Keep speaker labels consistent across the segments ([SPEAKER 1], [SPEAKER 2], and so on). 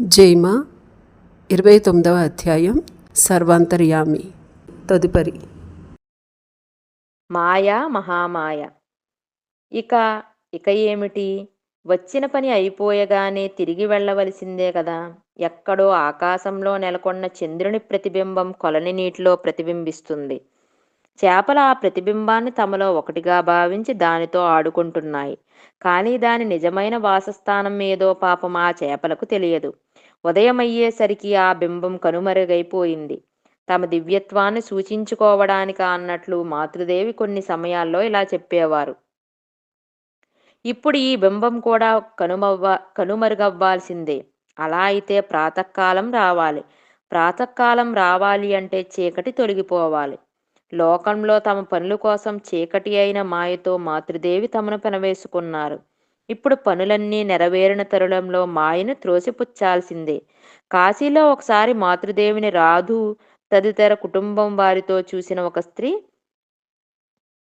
[SPEAKER 1] జైమ ఇరవై తొమ్మిదవ అధ్యాయం సర్వాంతర్యామి తదుపరి.
[SPEAKER 2] మాయ మహామాయ. ఇక ఇక ఏమిటి? వచ్చిన పని అయిపోయగానే తిరిగి వెళ్ళవలసిందే కదా. ఎక్కడో ఆకాశంలో నెలకొన్న చంద్రుని ప్రతిబింబం కొలని నీటిలో ప్రతిబింబిస్తుంది. చేపలు ఆ ప్రతిబింబాన్ని తమలో ఒకటిగా భావించి దానితో ఆడుకుంటున్నాయి. కానీ దాని నిజమైన వాసస్థానం ఏదో పాపం ఆ చేపలకు తెలియదు. ఉదయం అయ్యేసరికి ఆ బింబం కనుమరుగైపోయింది. తమ దివ్యత్వాన్ని సూచించుకోవడానికి అన్నట్లు మాతృదేవి కొన్ని సమయాల్లో ఇలా చెప్పేవారు. ఇప్పుడు ఈ బింబం కూడా కనుమవ్వ కనుమరుగవ్వాల్సిందే. అలా అయితే ప్రాతకాలం రావాలి. ప్రాతకాలం రావాలి అంటే చీకటి తొలగిపోవాలి. లోకంలో తమ పనుల కోసం చీకటి అయిన మాయతో మాతృదేవి తమను పెనవేసుకున్నారు. ఇప్పుడు పనులన్నీ నెరవేరిన తరుణంలో మాయను త్రోసిపుచ్చాల్సిందే. కాశీలో ఒకసారి మాతృదేవిని రాధు తదితర కుటుంబం వారితో చూసిన ఒక స్త్రీ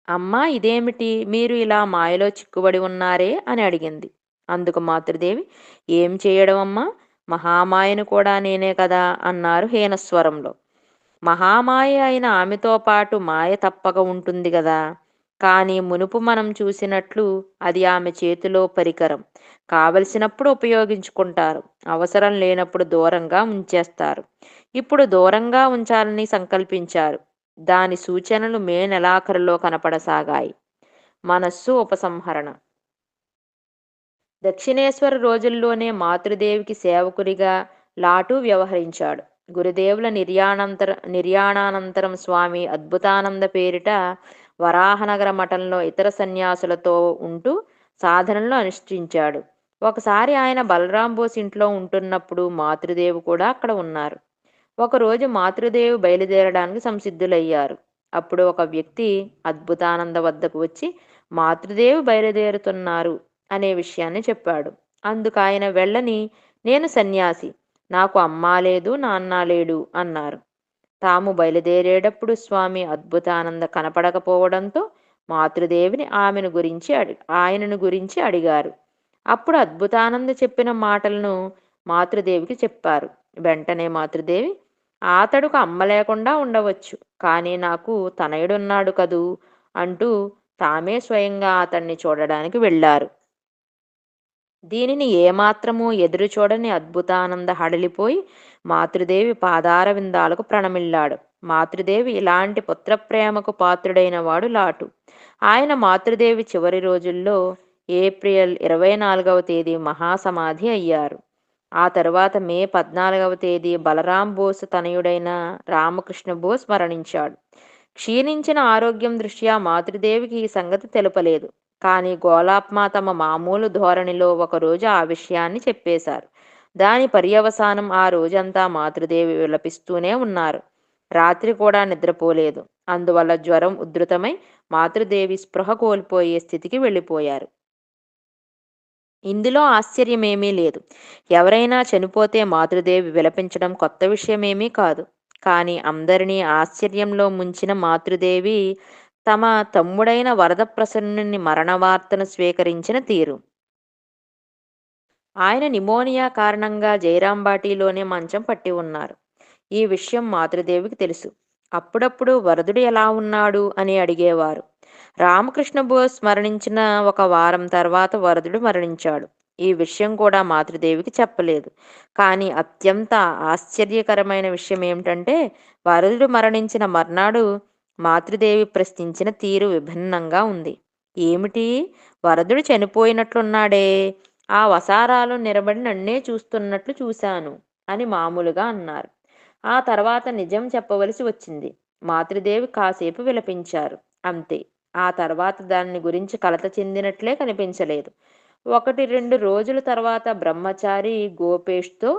[SPEAKER 2] అమ్మా ఇదేమిటి? మీరు ఇలా మాయలో చిక్కుబడి ఉన్నారే? అని అడిగింది. అందుకు మాతృదేవి ఏం చేయడం అమ్మా మహామాయను కూడా నేనే కదా అన్నారు హీనస్వరంలో. మహామాయ అయిన ఆమెతో పాటు మాయ తప్పక ఉంటుంది కదా కానీ మునుపు మనం చూసినట్లు అది ఆమె చేతిలో పరికరం. కావలసినప్పుడు ఉపయోగించుకుంటారు. అవసరం లేనప్పుడు దూరంగా ఉంచేస్తారు. ఇప్పుడు దూరంగా ఉంచాలని సంకల్పించారు. దాని సూచనలు మే నెలాఖరులో కనపడసాగాయి. మనస్సు ఉపసంహరణ. దక్షిణేశ్వర రోజుల్లోనే మాతృదేవికి సేవకునిగా లాటు వ్యవహరించాడు. గురుదేవుల నిర్యాణంతర నిర్యాణానంతరం స్వామి అద్భుతానంద పేరిట వరాహనగర మఠంలో ఇతర సన్యాసులతో ఉంటూ సాధనలు అనుష్ఠించాడు. ఒకసారి ఆయన బలరాం బోస్ ఇంట్లో ఉంటున్నప్పుడు మాతృదేవి కూడా అక్కడ ఉన్నారు. ఒకరోజు మాతృదేవి బయలుదేరడానికి సంసిద్ధులయ్యారు. అప్పుడు ఒక వ్యక్తి అద్భుతానంద వద్దకు వచ్చి మాతృదేవి బయలుదేరుతున్నారు అనే విషయాన్ని చెప్పాడు. అందుకు ఆయన వెళ్ళని నేను సన్యాసి. నాకు అమ్మా లేదు నాన్న లేడు అన్నారు. తాము బయలుదేరేటప్పుడు స్వామి అద్భుతానంద కనపడకపోవడంతో మాతృదేవిని ఆమెను గురించి అడి ఆయనను గురించి అడిగారు. అప్పుడు అద్భుతానంద చెప్పిన మాటలను మాతృదేవికి చెప్పారు. వెంటనే మాతృదేవి అతడుకు అమ్మ లేకుండా ఉండవచ్చు కానీ నాకు తనయుడున్నాడు కదూ అంటూ తామే స్వయంగా అతన్ని చూడడానికి వెళ్ళారు. దీనిని ఏమాత్రమూ ఎదురుచూడని అద్భుతానంద హడలిపోయి మాతృదేవి పాదార విందాలకు ప్రణమిల్లాడు. మాతృదేవి ఇలాంటి పుత్రప్రేమకు పాత్రుడైన వాడు లాటు. ఆయన మాతృదేవి చివరి రోజుల్లో ఏప్రిల్ ఇరవై నాలుగవ తేదీ మహాసమాధి అయ్యారు. ఆ తర్వాత మే పద్నాలుగవ తేదీ బలరాం బోస్ తనయుడైన రామకృష్ణ బోస్ మరణించాడు. క్షీణించిన ఆరోగ్యం దృష్ట్యా మాతృదేవికి ఈ సంగతి తెలుపలేదు. కానీ గోలాప్మ తమ మామూలు ధోరణిలో ఒకరోజు ఆ విషయాన్ని చెప్పేశారు. దాని పర్యవసానం ఆ రోజంతా మాతృదేవి విలపిస్తూనే ఉన్నారు. రాత్రి కూడా నిద్రపోలేదు. అందువల్ల జ్వరం ఉధృతమై మాతృదేవి స్పృహ కోల్పోయే స్థితికి వెళ్ళిపోయారు. ఇందులో ఆశ్చర్యమేమీ లేదు. ఎవరైనా చనిపోతే మాతృదేవి విలపించడం కొత్త విషయమేమీ కాదు. కానీ అందరినీ ఆశ్చర్యంలో ముంచిన మాతృదేవి తమ తమ్ముడైన వరదప్రసన్నుని మరణ మరణవార్తను స్వీకరించిన తీరు. ఆయన నిమోనియా కారణంగా జైరాంబాటిలోనే మంచం పట్టి ఉన్నారు. ఈ విషయం మాతృదేవికి తెలుసు. అప్పుడప్పుడు వరదుడు ఎలా ఉన్నాడు అని అడిగేవారు. రామకృష్ణ బోస్ మరణించిన ఒక వారం తర్వాత వరదుడు మరణించాడు. ఈ విషయం కూడా మాతృదేవికి చెప్పలేదు. కానీ అత్యంత ఆశ్చర్యకరమైన విషయం ఏమిటంటే వరదుడు మరణించిన మర్నాడు మాతృదేవి ప్రశ్నించిన తీరు విభిన్నంగా ఉంది. ఏమిటి? వరదుడు చనిపోయినట్లున్నాడే. ఆ వసారాలు నిలబడి నన్నే చూస్తున్నట్లు చూశాను అని మామూలుగా అన్నారు. ఆ తర్వాత నిజం చెప్పవలసి వచ్చింది. మాతృదేవి కాసేపు విలపించారు. అంతే. ఆ తర్వాత దాని గురించి కలత చెందినట్లే కనిపించలేదు. ఒకటి రెండు రోజుల తర్వాత బ్రహ్మచారి గోపేష్తో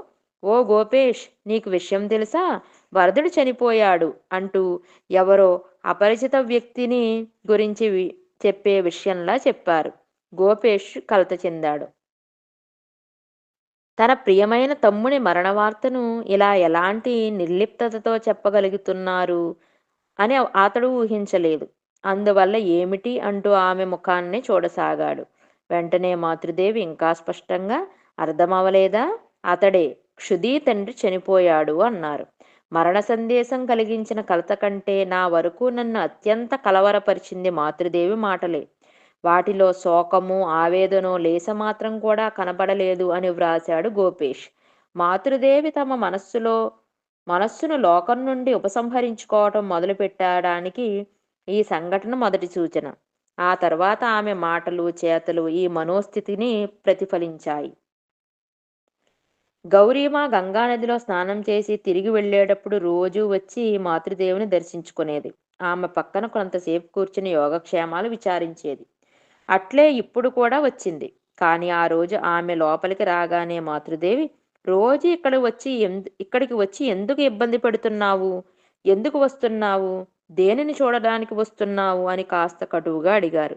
[SPEAKER 2] ఓ గోపేష్ నీకు విషయం తెలుసా? వరదుడు చనిపోయాడు అంటూ ఎవరో అపరిచిత వ్యక్తిని గురించి చెప్పే విషయంలా చెప్పారు. గోపేష్ కలత చెందాడు. తన ప్రియమైన తమ్ముని మరణ వార్తను ఇలా ఎలాంటి నిర్లిప్తతతో చెప్పగలుగుతున్నారు అని అతడు ఊహించలేదు. అందువల్ల ఏమిటి అంటూ ఆమె ముఖాన్ని చూడసాగాడు. వెంటనే మాతృదేవి ఇంకా స్పష్టంగా అర్థమవలేదా? అతడే క్షుదీ తండ్రి చనిపోయాడు అన్నారు. మరణ సందేశం కలిగించిన కలత కంటే నా వరకు నన్ను అత్యంత కలవరపరిచింది మాతృదేవి మాటలే. వాటిలో శోకము ఆవేదనో లేసమాత్రం కూడా కనబడలేదు అని వ్రాశాడు గోపేష్. మాతృదేవి తమ మనస్సులో మనస్సును లోకం నుండి ఉపసంహరించుకోవటం మొదలుపెట్టడానికి ఈ సంఘటన మొదటి సూచన. ఆ తర్వాత ఆమె మాటలు చేతలు ఈ మనోస్థితిని ప్రతిఫలించాయి. గౌరీమ గంగానదిలో స్నానం చేసి తిరిగి వెళ్ళేటప్పుడు రోజు వచ్చి మాతృదేవిని దర్శించుకునేది. ఆమె పక్కన కొంతసేపు కూర్చుని యోగక్షేమాలు విచారించేది. అట్లే ఇప్పుడు కూడా వచ్చింది. కానీ ఆ రోజు ఆమె లోపలికి రాగానే మాతృదేవి రోజు ఇక్కడ వచ్చి ఎందు ఇక్కడికి వచ్చి ఎందుకు ఇబ్బంది పెడుతున్నావు? ఎందుకు వస్తున్నావు? దేనిని చూడడానికి వస్తున్నావు? అని కాస్త కటువుగా అడిగారు.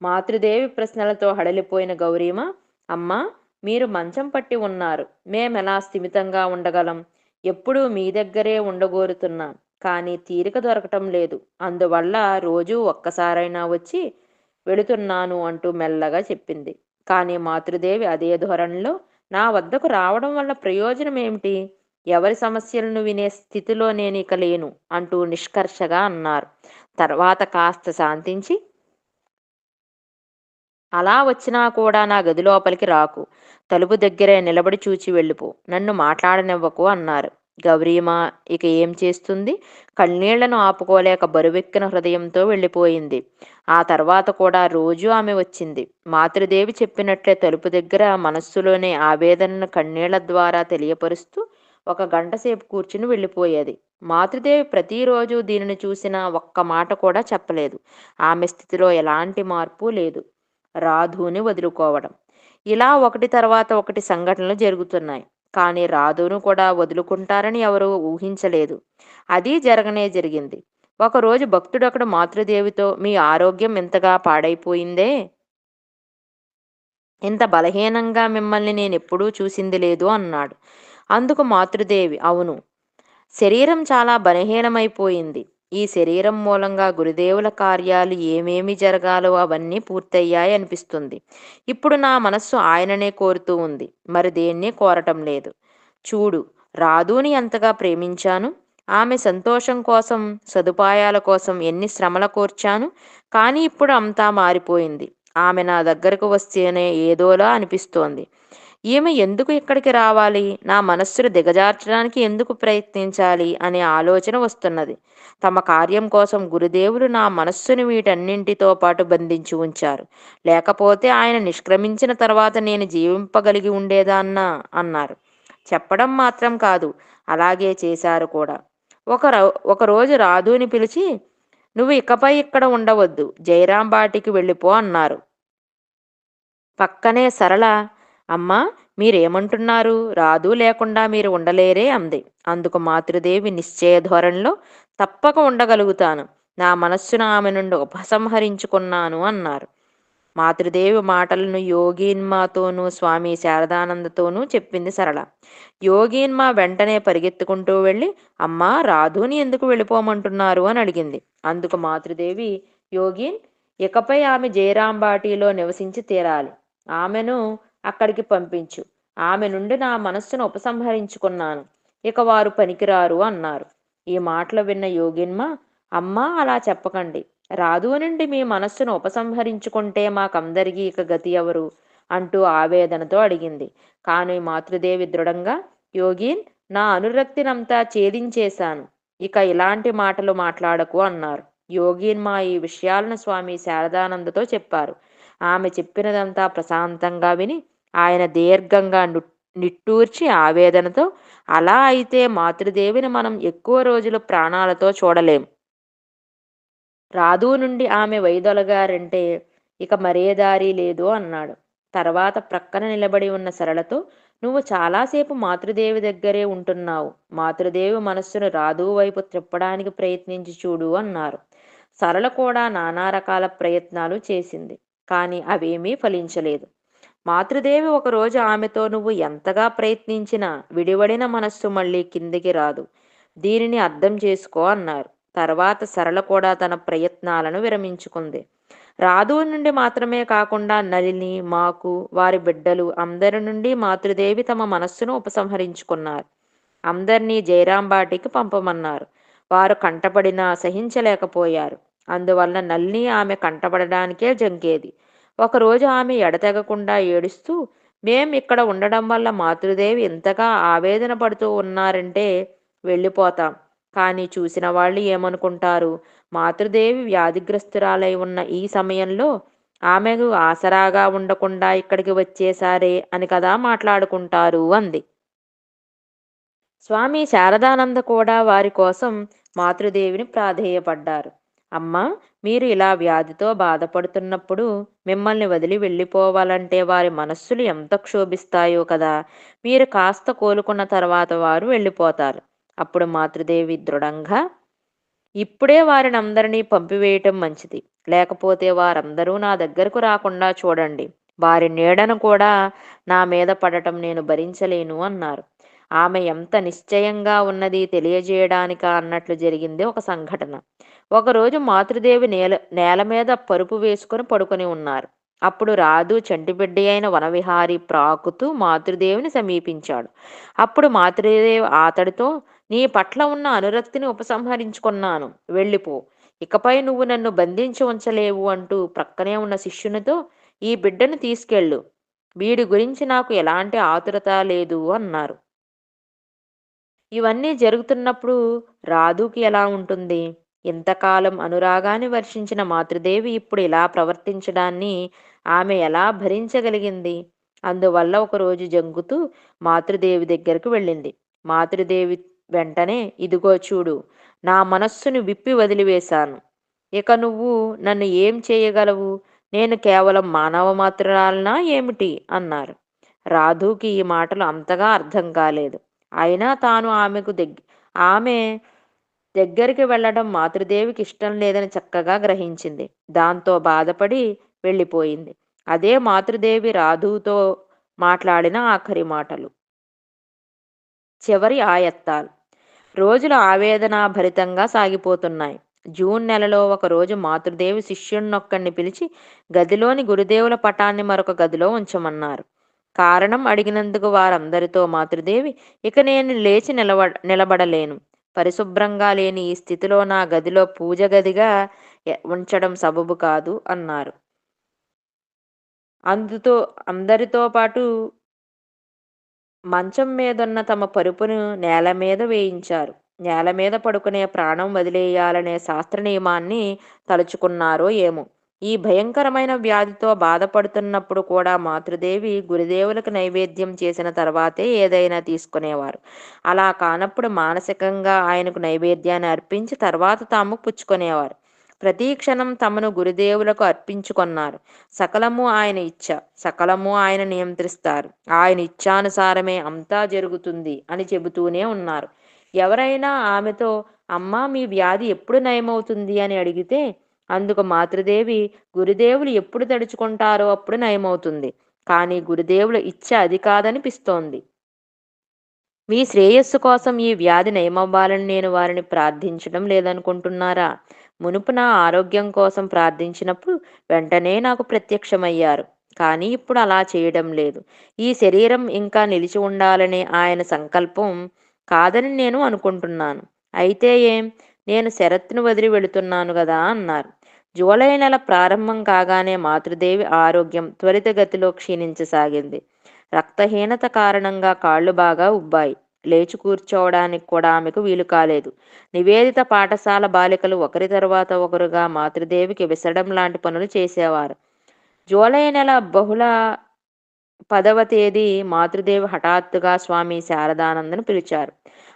[SPEAKER 2] మాతృదేవి ప్రశ్నలతో హడలిపోయిన గౌరీమ అమ్మా మీరు మంచం పట్టి ఉన్నారు. మేమెలా స్థిమితంగా ఉండగలం? ఎప్పుడూ మీ దగ్గరే ఉండగోరుతున్నాం. కానీ తీరిక దొరకటం లేదు. అందువల్ల రోజు ఒక్కసారైనా వచ్చి వెళుతున్నాను అంటూ మెల్లగా చెప్పింది. కానీ మాతృదేవి అదే ధోరణిలో నా వద్దకు రావడం వల్ల ప్రయోజనం ఏమిటి ఎవరి సమస్యలను వినే స్థితిలో నేను ఇక లేను అంటూ నిష్కర్షగా అన్నారు. తర్వాత కాస్త శాంతించి అలా వచ్చినా కూడా నా గది లోపలికి రాకు. తలుపు దగ్గరే నిలబడి చూచి వెళ్ళిపో. నన్ను మాట్లాడనివ్వకు అన్నారు. గౌరీమ ఇక ఏం చేస్తుంది? కన్నీళ్ళను ఆపుకోలేక బరువెక్కిన హృదయంతో వెళ్ళిపోయింది. ఆ తర్వాత కూడా రోజు ఆమె వచ్చింది. మాతృదేవి చెప్పినట్లే తలుపు దగ్గర మనస్సులోనే ఆవేదనను కన్నీళ్ళ ద్వారా తెలియపరుస్తూ ఒక గంట సేపు కూర్చుని వెళ్ళిపోయేది. మాతృదేవి ప్రతిరోజు దీనిని చూసిన ఒక్క మాట కూడా చెప్పలేదు. ఆమె స్థితిలో ఎలాంటి మార్పు లేదు. రాధుని వదులుకోవడం. ఇలా ఒకటి తర్వాత ఒకటి సంఘటనలు జరుగుతున్నాయి. కానీ రాధును కూడా వదులుకుంటారని ఎవరు ఊహించలేదు. అది జరగనే జరిగింది. ఒకరోజు భక్తుడు అక్కడ మాతృదేవితో మీ ఆరోగ్యం ఇంతగా పాడైపోయిందే? ఇంత బలహీనంగా మిమ్మల్ని నేను ఎప్పుడూ చూసింది లేదు అన్నాడు. అందుకు మాతృదేవి అవును. శరీరం చాలా బలహీనమైపోయింది. ఈ శరీరం మూలంగా గురుదేవుల కార్యాలు ఏమేమి జరగాలో అవన్నీ పూర్తయ్యాయి అనిపిస్తుంది. ఇప్పుడు నా మనస్సు ఆయననే కోరుతూ ఉంది. మరి దేన్ని కోరటం లేదు. చూడు రాధుని ఎంతగా ప్రేమించాను. ఆమె సంతోషం కోసం సదుపాయాల కోసం ఎన్ని శ్రమల కోర్చాను. కానీ ఇప్పుడు అంతా మారిపోయింది. ఆమె నా దగ్గరకు వస్తేనే ఏదోలా అనిపిస్తోంది. ఈమె ఎందుకు ఇక్కడికి రావాలి? నా మనస్సును దిగజార్చడానికి ఎందుకు ప్రయత్నించాలి? అనే ఆలోచన వస్తున్నది. తమ కార్యం కోసం గురుదేవులు నా మనస్సును వీటన్నింటితో పాటు బంధించి ఉంచారు. లేకపోతే ఆయన నిష్క్రమించిన తర్వాత నేను జీవింపగలిగి ఉండేదాన్నా? అన్నారు. చెప్పడం మాత్రం కాదు. అలాగే చేశారు కూడా. ఒక ఒకరోజు రాధుని పిలిచి నువ్వు ఇకపై ఇక్కడ ఉండవద్దు. జయరాం బాటికి వెళ్ళిపో అన్నారు. పక్కనే సరళ అమ్మా మీరేమంటున్నారు? రాదు లేకుండా మీరు ఉండలేరే అంది. అందుకు మాతృదేవి నిశ్చయ ధోరణిలో తప్పక ఉండగలుగుతాను. నా మనస్సును ఆమె నుండి ఉపసంహరించుకున్నాను అన్నారు. మాతృదేవి మాటలను యోగీన్మాతోనూ స్వామి శారదానందతోనూ చెప్పింది సరళ. యోగీన్మా వెంటనే పరిగెత్తుకుంటూ వెళ్ళి అమ్మా రాధుని ఎందుకు వెళ్ళిపోమంటున్నారు అని అడిగింది. అందుకు మాతృదేవి యోగిన్ ఇకపై ఆమె జయరాంబాటిలో నివసించి తీరాలి. ఆమెను అక్కడికి పంపించు. ఆమె నుండి నా మనస్సును ఉపసంహరించుకున్నాను. ఇక వారు పనికిరారు అన్నారు. ఈ మాటలు విన్న యోగిన్మ అమ్మా అలా చెప్పకండి. రాదు నుండి మీ మనస్సును ఉపసంహరించుకుంటే మాకందరికీ ఇక గతి ఎవరు? అంటూ ఆవేదనతో అడిగింది. కానీ మాతృదేవి దృఢంగా యోగిన్ నా అనురక్తినంతా ఛేదించేశాను. ఇక ఇలాంటి మాటలు మాట్లాడకు అన్నారు. యోగిన్ మా ఈ విషయాలను స్వామి శారదానందతో చెప్పారు. ఆమె చెప్పినదంతా ప్రశాంతంగా విని ఆయన దీర్ఘంగా నిట్టూర్చి ఆవేదనతో అలా అయితే మాతృదేవిని మనం ఎక్కువ రోజులు ప్రాణాలతో చూడలేం. రాధు నుండి ఆమె వైదొలగారంటే ఇక మరే దారి లేదు అన్నాడు. తర్వాత ప్రక్కన నిలబడి ఉన్న సరళతో నువ్వు చాలాసేపు మాతృదేవి దగ్గరే ఉంటున్నావు. మాతృదేవి మనస్సును రాధు వైపు త్రిప్పడానికి ప్రయత్నించి చూడు అన్నారు. సరళ కూడా నానా రకాల ప్రయత్నాలు చేసింది. కానీ అవేమీ ఫలించలేదు. మాతృదేవి ఒకరోజు ఆమెతో నువ్వు ఎంతగా ప్రయత్నించినా విడివడిన మనస్సు మళ్ళీ కిందికి రాదు. దీనిని అర్థం చేసుకో అన్నారు. తర్వాత సరళ కూడా తన ప్రయత్నాలను విరమించుకుంది. రాధు నుండి మాత్రమే కాకుండా నలిని మాకు వారి బిడ్డలు అందరి నుండి మాతృదేవి తమ మనస్సును ఉపసంహరించుకున్నారు. అందరినీ జయరాంబాటికి పంపమన్నారు. వారు కంటపడినా సహించలేకపోయారు. అందువల్ల నల్లి ఆమె కంటపడడానికే జంకేది. ఒకరోజు ఆమె ఎడతెగకుండా ఏడుస్తూ మేం ఇక్కడ ఉండడం వల్ల మాతృదేవి ఇంతగా ఆవేదన పడుతూ ఉన్నారంటే వెళ్ళిపోతాం. కానీ చూసిన వాళ్ళు ఏమనుకుంటారు? మాతృదేవి వ్యాధిగ్రస్తురాలై ఉన్న ఈ సమయంలో ఆమెకు ఆసరాగా ఉండకుండా ఇక్కడికి వచ్చేసారే అని కదా మాట్లాడుకుంటారు అంది. స్వామి శారదానంద కూడా వారి కోసం మాతృదేవిని ప్రాధేయపడ్డారు. అమ్మా మీరు ఇలా వ్యాధితో బాధపడుతున్నప్పుడు మిమ్మల్ని వదిలి వెళ్ళిపోవాలంటే వారి మనస్సులు ఎంత క్షోభిస్తాయో కదా. మీరు కాస్త కోలుకున్న తర్వాత వారు వెళ్ళిపోతారు. అప్పుడు మాతృదేవి దృఢంగా ఇప్పుడే వారిని అందరినీ పంపివేయటం మంచిది. లేకపోతే వారందరూ నా దగ్గరకు రాకుండా చూడండి. వారి నీడను కూడా నా మీద పడటం నేను భరించలేను అన్నారు. ఆమె ఎంత నిశ్చయంగా ఉన్నది తెలియజేయడానిక అన్నట్లు జరిగింది ఒక సంఘటన. ఒకరోజు మాతృదేవి నేల నేల మీద పరుపు వేసుకుని పడుకొని ఉన్నారు. అప్పుడు రాదు చంటిబిడ్డి అయిన వనవిహారి ప్రాకుతూ మాతృదేవిని సమీపించాడు. అప్పుడు మాతృదేవి అతడితో నీ పట్ల ఉన్న అనురక్తిని ఉపసంహరించుకున్నాను. వెళ్ళిపో. ఇకపై నువ్వు నన్ను బంధించి ఉంచలేవు అంటూ ప్రక్కనే ఉన్న శిష్యునితో ఈ బిడ్డను తీసుకెళ్ళు. వీడి గురించి నాకు ఎలాంటి ఆతురత లేదు అన్నారు. ఇవన్నీ జరుగుతున్నప్పుడు రాధుకి ఎలా ఉంటుంది? ఇంతకాలం అనురాగాన్ని వర్షించిన మాతృదేవి ఇప్పుడు ఇలా ప్రవర్తించడాన్ని ఆమె ఎలా భరించగలిగింది? అందువల్ల ఒకరోజు జంకుతూ మాతృదేవి దగ్గరకు వెళ్ళింది. మాతృదేవి వెంటనే ఇదిగో చూడు నా మనస్సును విప్పి వదిలివేశాను. ఇక నువ్వు నన్ను ఏం చేయగలవు? నేను కేవలం మానవ మాత్రాలనా ఏమిటి? అన్నారు. రాధుకి ఈ మాటలు అంతగా అర్థం కాలేదు. అయినా తాను ఆమెకు దగ్గ ఆమె దగ్గరికి వెళ్ళడం మాతృదేవికి ఇష్టం లేదని చక్కగా గ్రహించింది. దాంతో బాధపడి వెళ్ళిపోయింది. అదే మాతృదేవి రాధుతో మాట్లాడిన ఆఖరి మాటలు. చివరి ఆయత్తాలు. రోజులు ఆవేదన భరితంగా సాగిపోతున్నాయి. జూన్ నెలలో ఒకరోజు మాతృదేవి శిష్యుణ్ణొక్కడిని పిలిచి గదిలోని గురుదేవుల పటాన్ని మరొక గదిలో ఉంచమన్నారు. కారణం అడిగినందుకు వారందరితో మాతృదేవి ఇక నేను లేచి నిలబ నిలబడలేను. పరిశుభ్రంగా లేని ఈ స్థితిలో నా గదిలో పూజ గదిగా ఉంచడం సబబు కాదు అన్నారు. అందుతో అందరితో పాటు మంచం మీదున్న తమ పరుపును నేల మీద వేయించారు. నేల మీద పడుకునే ప్రాణం వదిలేయాలనే శాస్త్ర నియమాన్ని తలుచుకున్నారో ఏమో. ఈ భయంకరమైన వ్యాధితో బాధపడుతున్నప్పుడు కూడా మాతృదేవి గురుదేవులకు నైవేద్యం చేసిన తర్వాతే ఏదైనా తీసుకునేవారు. అలా కానప్పుడు మానసికంగా ఆయనకు నైవేద్యాన్ని అర్పించి తర్వాత తాము పుచ్చుకునేవారు. ప్రతి క్షణం తమను గురుదేవులకు అర్పించుకున్నారు. సకలము ఆయన ఇచ్చ సకలము ఆయన నియంత్రిస్తారు. ఆయన ఇచ్చానుసారమే అంతా జరుగుతుంది అని చెబుతూనే ఉన్నారు. ఎవరైనా ఆమెతో అమ్మా మీ వ్యాధి ఎప్పుడు నయమవుతుంది? అని అడిగితే అందుకు మాతృదేవి గురుదేవులు ఎప్పుడు తడుచుకుంటారో అప్పుడు నయమవుతుంది. కానీ గురుదేవుల ఇచ్చ అది కాదనిపిస్తోంది. మీ శ్రేయస్సు కోసం ఈ వ్యాధి నయమవ్వాలని నేను వారిని ప్రార్థించడం లేదనుకుంటున్నారా? మునుపు నా ఆరోగ్యం కోసం ప్రార్థించినప్పుడు వెంటనే నాకు ప్రత్యక్షమయ్యారు. కానీ ఇప్పుడు అలా చేయడం లేదు. ఈ శరీరం ఇంకా నిలిచి ఉండాలనే ఆయన సంకల్పం కాదని నేను అనుకుంటున్నాను. అయితే ఏం? నేను శరత్ను వదిలి వెళుతున్నాను కదా అన్నారు. జూలై నెల ప్రారంభం కాగానే మాతృదేవి ఆరోగ్యం త్వరితగతిలో క్షీణించసాగింది. రక్తహీనత కారణంగా కాళ్ళు బాగా ఉబ్బాయి. లేచి కూర్చోవడానికి కూడా ఆమెకు వీలు కాలేదు. నివేదిత పాఠశాల బాలికలు ఒకరి తర్వాత ఒకరుగా మాతృదేవికి విసడం లాంటి పనులు చేసేవారు. జూలై నెల బహుళ పదవ తేదీ మాతృదేవి హఠాత్తుగా స్వామి శారదానందను పిలిచారు.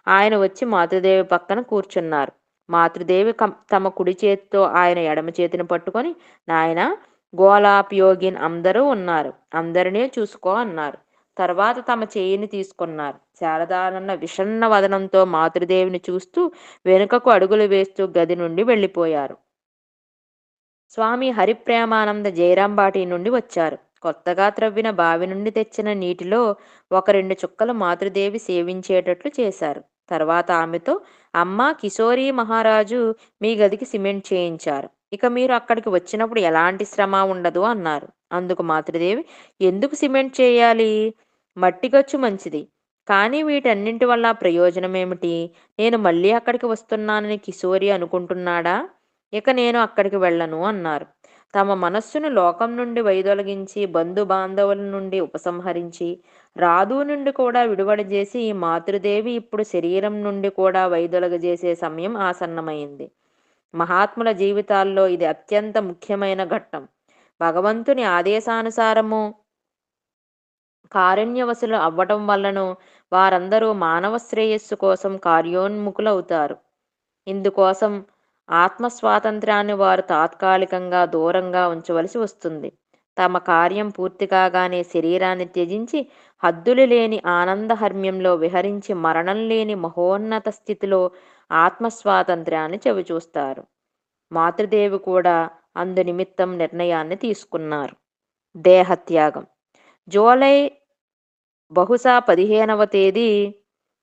[SPEAKER 2] ఆయన వచ్చి మాతృదేవి పక్కన కూర్చున్నారు. మాతృదేవి కం- తమ కుడి చేతితో ఆయన ఎడమ చేతిని పట్టుకొని నాయన గోలాప్ యోగిన్ అందరూ ఉన్నారు. అందరినీ చూసుకో అన్నారు. తర్వాత తమ చేయిని తీసుకున్నారు. శారదానన్న విషన్న వదనంతో మాతృదేవిని చూస్తూ వెనుకకు అడుగులు వేస్తూ గది నుండి వెళ్ళిపోయారు. స్వామి హరిప్రేమానంద జయరాంబాటి నుండి వచ్చారు. కొత్తగా త్రవ్విన బావి నుండి తెచ్చిన నీటిలో ఒక రెండు చుక్కలు మాతృదేవి సేవించేటట్లు చేశారు. తర్వాత ఆమెతో అమ్మ కిశోరి మహారాజు మీ గదికి సిమెంట్ చేయించారు. ఇక మీరు అక్కడికి వచ్చినప్పుడు ఎలాంటి శ్రమ ఉండదు అన్నారు. అందుకు మాతృదేవి ఎందుకు సిమెంట్ చేయాలి? మట్టిగచ్చు మంచిది. కానీ వీటన్నింటి వల్ల ప్రయోజనం ఏమిటి నేను మళ్ళీ అక్కడికి వస్తున్నానని కిశోరి అనుకుంటున్నాడా? ఇక నేను అక్కడికి వెళ్ళను అన్నారు. తమ మనస్సును లోకం నుండి వైదొలగించి బంధు బాంధవుల నుండి ఉపసంహరించి రాధు నుండి కూడా విడుదల చేసి ఈ మాతృదేవి ఇప్పుడు శరీరం నుండి కూడా వైదొలగజేసే సమయం ఆసన్నమైంది. మహాత్ముల జీవితాల్లో ఇది అత్యంత ముఖ్యమైన ఘట్టం. భగవంతుని ఆదేశానుసారము కారుణ్యవసులు అవ్వటం వల్లను వారందరూ మానవ శ్రేయస్సు కోసం కార్యోన్ముఖులవుతారు. ఇందుకోసం ఆత్మస్వాతంత్రాన్ని వారు తాత్కాలికంగా దూరంగా ఉంచవలసి వస్తుంది. తమ కార్యం పూర్తి కాగానే శరీరాన్ని త్యజించి హద్దులు లేని ఆనందహర్మ్యంలో విహరించి మరణం లేని మహోన్నత స్థితిలో ఆత్మస్వాతంత్ర్యాన్ని చవిచూస్తారు. మాతృదేవి కూడా అందు నిమిత్తం నిర్ణయాన్ని తీసుకున్నారు. దేహత్యాగం. జూలై బహుశా పదిహేనవ తేదీ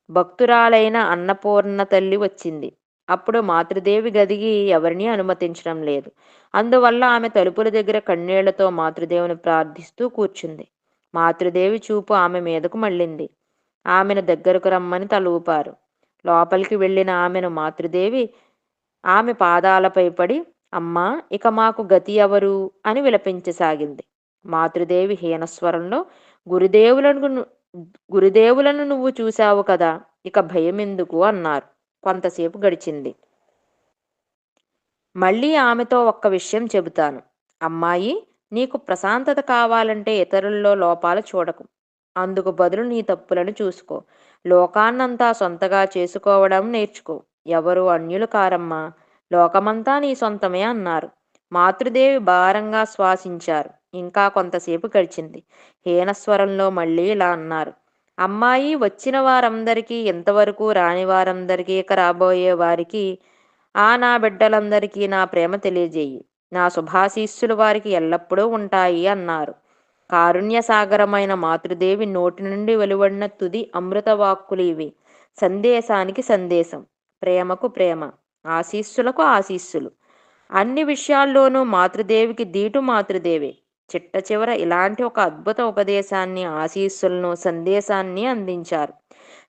[SPEAKER 2] భక్తురాలైన అన్నపూర్ణ తల్లి వచ్చింది. అప్పుడు మాతృదేవి గదికి ఎవరిని అనుమతించడం లేదు. అందువల్ల ఆమె తలుపుల దగ్గర కన్నీళ్ళతో మాతృదేవిని ప్రార్థిస్తూ కూర్చుంది. మాతృదేవి చూపు ఆమె మీదకు మళ్ళింది. ఆమెను దగ్గరకు రమ్మని తలూపారు. లోపలికి వెళ్ళిన ఆమెను మాతృదేవి ఆమె పాదాలపై పడి అమ్మా ఇక మాకు గతి ఎవరు? అని విలపించసాగింది. మాతృదేవి హీనస్వరంలో గురుదేవులను గురుదేవులను నువ్వు చూశావు కదా? ఇక భయం ఎందుకు అన్నారు. కొంతసేపు గడిచింది. మళ్ళీ ఆమెతో ఒక్క విషయం చెబుతాను. అమ్మాయి నీకు ప్రశాంతత కావాలంటే ఇతరుల్లో లోపాలు చూడకు. అందుకు బదులు నీ తప్పులను చూసుకో. లోకాన్నంతా సొంతగా చేసుకోవడం నేర్చుకో. ఎవరు అన్యులు కారమ్మా. లోకమంతా నీ సొంతమే అన్నారు. మాతృదేవి భారంగా శ్వాసించారు. ఇంకా కొంతసేపు గడిచింది. హీనస్వరంలో మళ్ళీ ఇలా అన్నారు. అమ్మాయి వచ్చిన వారందరికీ ఇంతవరకు రాని వారందరికీ ఇక రాబోయే వారికి ఆ నా బిడ్డలందరికీ నా ప్రేమ తెలియజేయి. నా శుభాశీస్సులు వారికి ఎల్లప్పుడూ ఉంటాయి అన్నారు. కారుణ్య సాగరమైన మాతృదేవి నోటి నుండి వెలువడిన తుది అమృత వాక్కులు ఇవి. సందేశానికి సందేశం. ప్రేమకు ప్రేమ. ఆశీస్సులకు ఆశీస్సులు. అన్ని విషయాల్లోనూ మాతృదేవికి దీటు మాతృదేవి. చిట్ట చివర ఇలాంటి ఒక అద్భుత ఉపదేశాన్ని ఆశీస్సులను సందేశాన్ని అందించారు.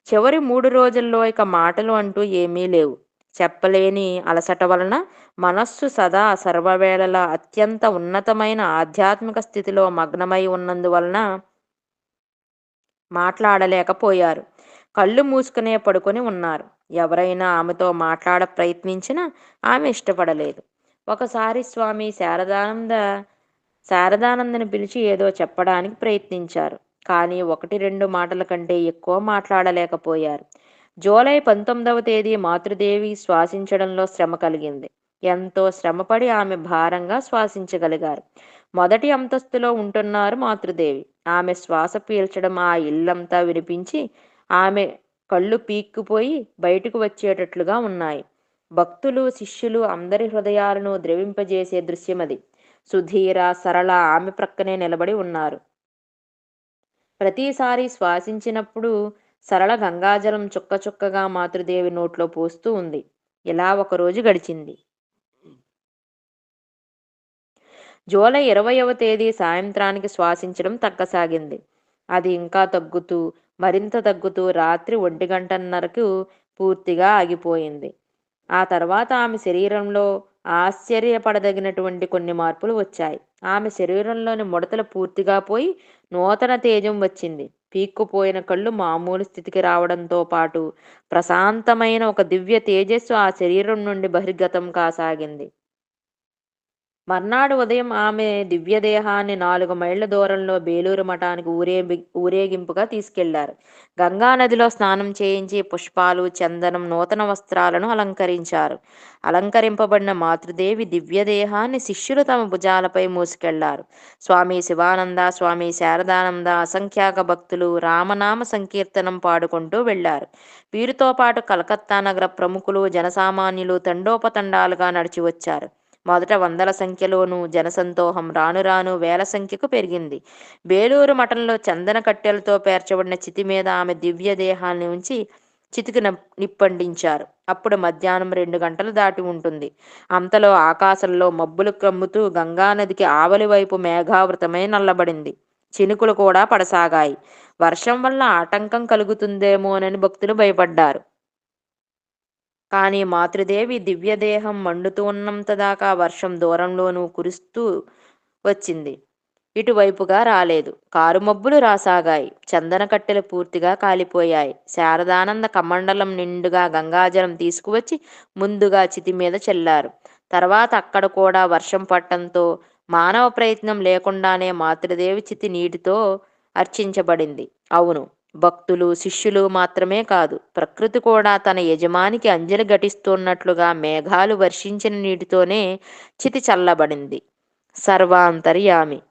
[SPEAKER 2] చివరి మూడు రోజుల్లో ఇక మాటలు అంటూ ఏమీ లేవు. చెప్పలేని అలసట వలన మనస్సు సదా సర్వవేళలా అత్యంత ఉన్నతమైన ఆధ్యాత్మిక స్థితిలో మగ్నమై ఉన్నందువలన మాట్లాడలేకపోయారు. కళ్ళు మూసుకునే పడుకొని ఉన్నారు. ఎవరైనా ఆమెతో మాట్లాడ ప్రయత్నించినా ఆమె ఇష్టపడలేదు. ఒకసారి స్వామి శారదానంద శారదానందని పిలిచి ఏదో చెప్పడానికి ప్రయత్నించారు. కానీ ఒకటి రెండు మాటల కంటే ఎక్కువ మాట్లాడలేకపోయారు. జూలై పంతొమ్మిదవ తేదీ మాతృదేవి శ్వాసించడంలో శ్రమ కలిగింది. ఎంతో శ్రమపడి ఆమె భారంగా శ్వాసించగలిగారు. మొదటి అంతస్తులో ఉంటున్నారు మాతృదేవి. ఆమె శ్వాస పీల్చడం ఆ ఇల్లంతా వినిపించి ఆమె కళ్ళు పీక్కుపోయి బయటకు వచ్చేటట్లుగా ఉన్నాయి. భక్తులు శిష్యులు అందరి హృదయాలను ద్రవింపజేసే దృశ్యమది. సుధీర సరళ ఆమె ప్రక్కనే నిలబడి ఉన్నారు. ప్రతిసారి శ్వాసించినప్పుడు సరళ గంగాజలం చుక్క చుక్కగా మాతృదేవి నోట్లో పోస్తూ ఉంది. ఇలా ఒక రోజు గడిచింది. జూలై ఇరవయవ తేదీ సాయంత్రానికి శ్వాసించడం తగ్గసాగింది. అది ఇంకా తగ్గుతూ మరింత తగ్గుతూ రాత్రి ఒంటి గంటన్నరకు పూర్తిగా ఆగిపోయింది. ఆ తర్వాత ఆమె శరీరంలో ఆశ్చర్యపడదగినటువంటి కొన్ని మార్పులు వచ్చాయి. ఆమె శరీరంలోని ముడతలు పూర్తిగా పోయి నూతన తేజం వచ్చింది. పీక్కుపోయిన కళ్ళు మామూలు స్థితికి రావడంతో పాటు ప్రశాంతమైన ఒక దివ్య తేజస్సు ఆ శరీరం నుండి బహిర్గతం కాసాగింది. మర్నాడు ఉదయం ఆమె దివ్యదేహాన్ని నాలుగు మైళ్ళ దూరంలో బేలూరు మఠానికి ఊరే ఊరేగింపుగా తీసుకెళ్ళారు. గంగా నదిలో స్నానం చేయించి పుష్పాలు చందనం నూతన వస్త్రాలను అలంకరించారు. అలంకరింపబడిన మాతృదేవి దివ్యదేహాన్ని శిష్యులు తమ భుజాలపై మోసుకెళ్ళారు. స్వామి శివానంద స్వామి శారదానంద అసంఖ్యాక భక్తులు రామనామ సంకీర్తనం పాడుకుంటూ వెళ్ళారు వీరితో పాటు కలకత్తా నగర ప్రముఖులు జనసామాన్యులు తండోపతండాలుగా నడిచి వచ్చారు మొదట వందల సంఖ్యలోనూ జనసంతోహం రాను రాను వేల సంఖ్యకు పెరిగింది. బేలూరు మఠంలో చందన కట్టెలతో పేర్చబడిన చితి మీద ఆమె దివ్య దేహాన్ని ఉంచి చితికి నిప్పండించారు. అప్పుడు మధ్యాహ్నం రెండు గంటలు దాటి ఉంటుంది. అంతలో ఆకాశంలో మబ్బులు కమ్ముతూ గంగానదికి ఆవలి వైపు మేఘావృతమై నల్లబడింది. చినుకులు కూడా పడసాగాయి. వర్షం వల్ల ఆటంకం కలుగుతుందేమోనని భక్తులు భయపడ్డారు. కానీ మాతృదేవి దివ్యదేహం మండుతూ ఉన్నంత దాకా వర్షం దూరంలోనూ కురుస్తూ వచ్చింది. ఇటువైపుగా రాలేదు. కారు మబ్బులు రాసాగాయి. చందన కట్టెలు పూర్తిగా కాలిపోయాయి. శారదానంద కమండలం నిండుగా గంగాజలం తీసుకువచ్చి ముందుగా చితి మీద చెల్లారు. తర్వాత అక్కడ కూడా వర్షం పట్టంతో మానవ ప్రయత్నం లేకుండానే మాతృదేవి చితి నీటితో అర్చించబడింది. అవును. భక్తులు శిష్యులు మాత్రమే కాదు ప్రకృతి కూడా తన యజమానికి అంజలి ఘటిస్తున్నట్లుగా మేఘాలు వర్షించిన నీటితోనే చితి చల్లబడింది. సర్వాంతర్యామి.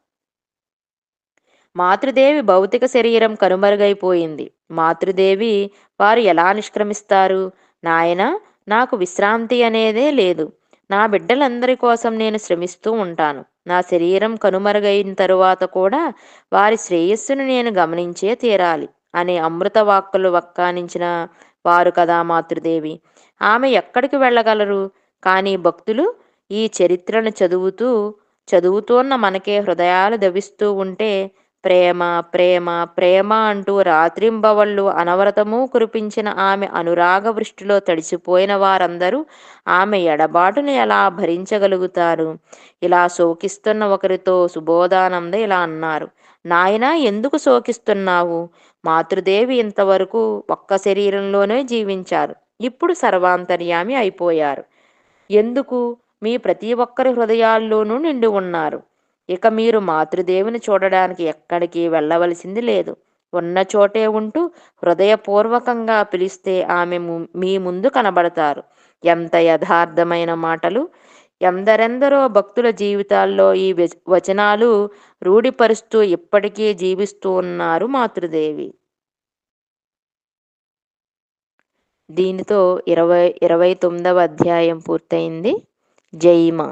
[SPEAKER 2] మాతృదేవి భౌతిక శరీరం కనుమరుగైపోయింది. మాతృదేవి వారు ఎలా నిష్క్రమిస్తారు? నాయన నాకు విశ్రాంతి అనేదే లేదు. నా బిడ్డలందరి కోసం నేను శ్రమిస్తూ ఉంటాను. నా శరీరం కనుమరుగైన తరువాత కూడా వారి శ్రేయస్సును నేను గమనించే తీరాలి. అనే అమృత వాక్కులు వక్కానించిన వారు కదా మాతృదేవి. ఆమె ఎక్కడికి వెళ్ళగలరు? కానీ భక్తులు ఈ చరిత్రను చదువుతూ చదువుతోన్న మనకే హృదయాలు దవిస్తూ ఉంటే ప్రేమ ప్రేమ ప్రేమ అంటూ రాత్రింబవళ్ళు అనవరతము కురిపించిన ఆమె అనురాగ వృష్టిలో తడిసిపోయిన వారందరూ ఆమె ఎడబాటును ఎలా భరించగలుగుతారు? ఇలా శోకిస్తున్న ఒకరితో సుబోధానంద ఇలా అన్నారు. నాయనా ఎందుకు శోకిస్తున్నావు? మాతృదేవి ఇంతవరకు ఒక్క శరీరంలోనే జీవించారు. ఇప్పుడు సర్వాంతర్యామి అయిపోయారు. ఎందుకు? మీ ప్రతి ఒక్కరి హృదయాల్లోనూ నిండి ఉన్నారు. ఇక మీరు మాతృదేవిని చూడడానికి ఎక్కడికి వెళ్ళవలసింది లేదు. ఉన్న చోటే ఉంటూ హృదయపూర్వకంగా పిలిస్తే ఆమె మీ ముందు కనబడతారు. ఎంత యథార్థమైన మాటలు! ఎందరెందరో భక్తుల జీవితాల్లో ఈ వచనాలు రూఢిపరుస్తూ ఇప్పటికీ జీవిస్తూ ఉన్నారు మాతృదేవి. దీనితో ఇరవై ఇరవై తొమ్మిదవ అధ్యాయం పూర్తయింది. జైమా